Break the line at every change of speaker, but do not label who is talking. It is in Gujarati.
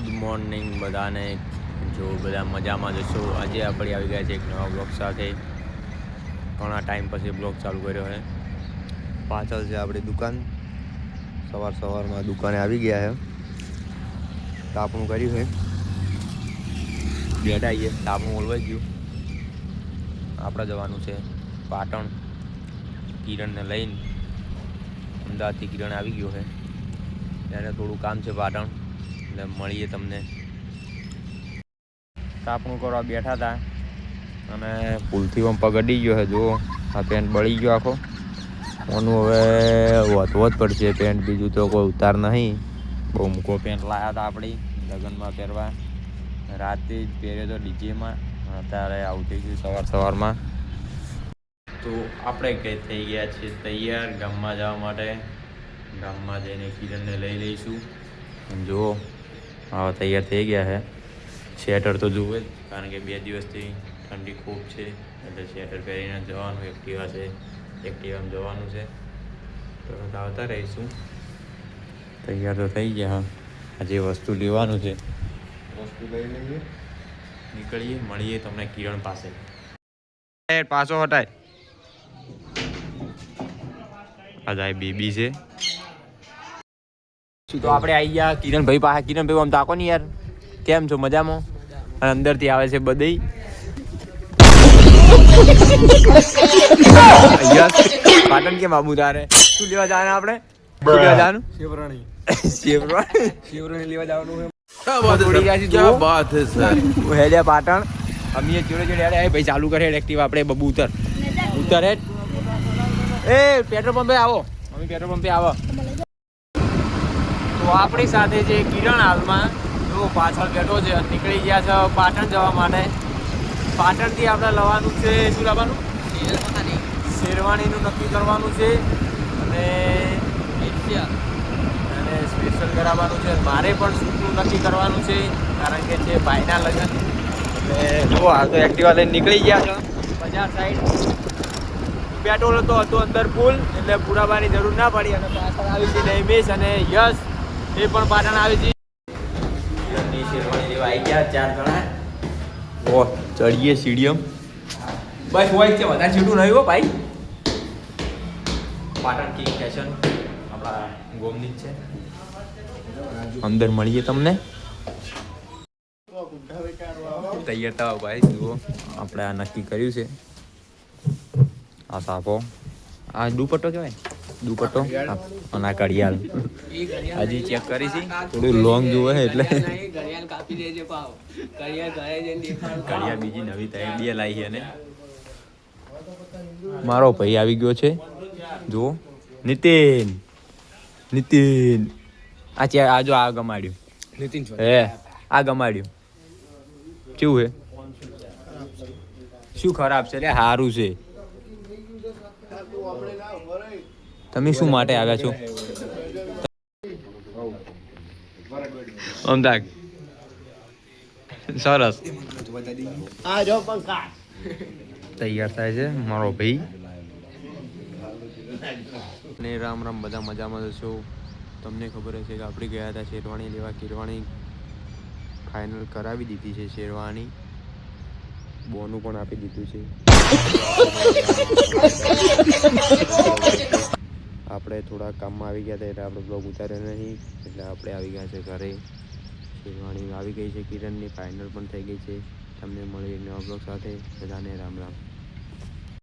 ગુડ મોર્નિંગ બધાને. જો બધા મજામાં જશો આજે આપણે આવી ગયા છે એક નવા બ્લોગ સાથે. ઘણા ટાઈમ પછી બ્લોગ ચાલુ કર્યો છે. પાછળ છે આપણી દુકાન. સવાર સવારમાં દુકાને આવી ગયા છે. તાપણું કર્યું છે. બેઠા આવીએ તાપણું ઓલવાઈ ગયું. આપણે જવાનું છે પાટણ. કિરણને લઈને. અમદાવાદથી કિરણ આવી ગયો છે. ત્યારે થોડું કામ છે પાટણ. એટલે મળીએ તમને. તાપણું કરવા બેઠા હતા અને ભૂલથી પણ પગડી ગયો છે, જુઓ. આ પેન્ટ બળી ગયો આખો. ઓનું હવે વધવો જ પડશે પેન્ટ બીજું તો કોઈ ઉતાર નહીં. બહુ મૂકો પેન્ટ લાવ્યા હતા આપણી, લગ્નમાં પહેરવા. રાતે જ પહેર્યો તો ડીજેમાં. અત્યારે આવું થઈ ગયું સવાર સવારમાં. તો આપણે કંઈ થઈ ગયા છીએ તૈયાર ગામમાં જવા માટે. ગામમાં જઈને કિરણને લઈ લઈશું. જુઓ આવા તૈયાર થઈ ગયા છે સ્વેટર તો જુએ જ કારણ કે બે દિવસથી ઠંડી ખૂબ છે. એટલે સ્વેટર પહેરીને જવાનું એક્ટિવા છે. એક્ટિવામાં જવાનું છે. તો આવતા રહીશું. તૈયાર તો થઈ ગયા આજે વસ્તુ લેવાનું છે. વસ્તુ લઈ લઈએ. નીકળીએ મળીએ તમને કિરણ પાસે. પાછો હટાય. આ જાય બેબી છે. તો આપણે આવી ગયા કિરણભાઈ પાસે. કિરણભાઈ આમ તાકો ને યાર. કેમ છો? મજામાં? અને અંદરથી આવે છે બધી પાટણ કેમ આબુ તારે? શું લેવા જવાના આપણે? શું લેવા જવાનું?
શેવરાણી.
શેવરાણી?
શેવરાણી લેવા જવાનું
પાટણ. અમીએ જોડે જોડે ભાઈ ચાલુ કરે એક્ટિવ આપણે બબુ ઉતર ઉતર હે એ પેટ્રોલ પંપે આવો. અમે પેટ્રોલ પંપે આવો. તો આપણી સાથે જે કિરણ હાલમાં જો પાછળ બેઠો છે, નીકળી ગયા છે પાટણ જવા માટે. પાટણથી આપણે લવાનું છે શું લાવવાનું? શેરવાણીનું નક્કી કરવાનું છે. અને અને સ્પેશિયલ કરાવવાનું છે. મારે પણ શૂટનું નક્કી કરવાનું છે, કારણ કે છે ભાઈના લગ્ન. એટલે જો હાલ તો એક્ટિવા લઈને નીકળી ગયા છે. બજાર સાઈડ પેટ્રોલ હતો હતો અંદર ફૂલ એટલે પુરાવાની જરૂર ના પડી. અને પાછળ આવી હતી નૈમેશ અને યશ. એ પણ પાટણ આવી છે શેરવાણી લેવા આવી ગયા ચાર જણા. ઓ ચડીએ સીડીએમ બસ હોય છે વધારે છૂટું નહીં હો ભાઈ. પાટણ કિંગ ફેશન આપણા ગોમની છે. અંદર મળીએ તમને. તૈયાર થવા ભાઈ જુઓ. આપણે આ નક્કી કર્યું છે. આ સાપો આ દુપટ્ટો કહેવાય દુપટ્ટો. અને આ ઘડિયાળ. હજી ચેક કરી છે. થોડું લોંગ જોવે છે એટલે.
ઘડિયાળ કાપી દેજે પાવ. ઘડિયાળ ઘરે જઈને દેખાડ.
ઘડિયાળ બીજી નવી તૈયાર બે લાવી છે અને મારો ભાઈ આવી ગયો છે. જુઓ. નીતિન. નીતિન. આ ચે આ જો આ ગમાડ્યું.
નીતિન
હે આ ગમાડ્યું. કેવું છે શું ખરાબ છે? લે સારું છે. તમે શું માટે આવ્યા છો? અમદાવાદ. સરસ. તૈયાર થાય છે મારો ભાઈ. ને રામ રામ બધા મજામાં છો? તમને ખબર હશે કે આપણે ગયા હતા શેરવાણી લેવા કિરવાણી ફાઇનલ કરાવી દીધી છે શેરવાણી બોનું પણ આપી દીધું છે. આપણે થોડા કામમાં આવી ગયા હતા એટલે આપણે બ્લોગ ઉતાર્યો નહીં. એટલે આપણે આવી ગયા છે ઘરે. શેરવાણી આવી ગઈ છે કિરણની ફાઇનલ પણ થઈ ગઈ છે. તમને મળી નવા બ્લોગ સાથે. બધાને રામ રામ.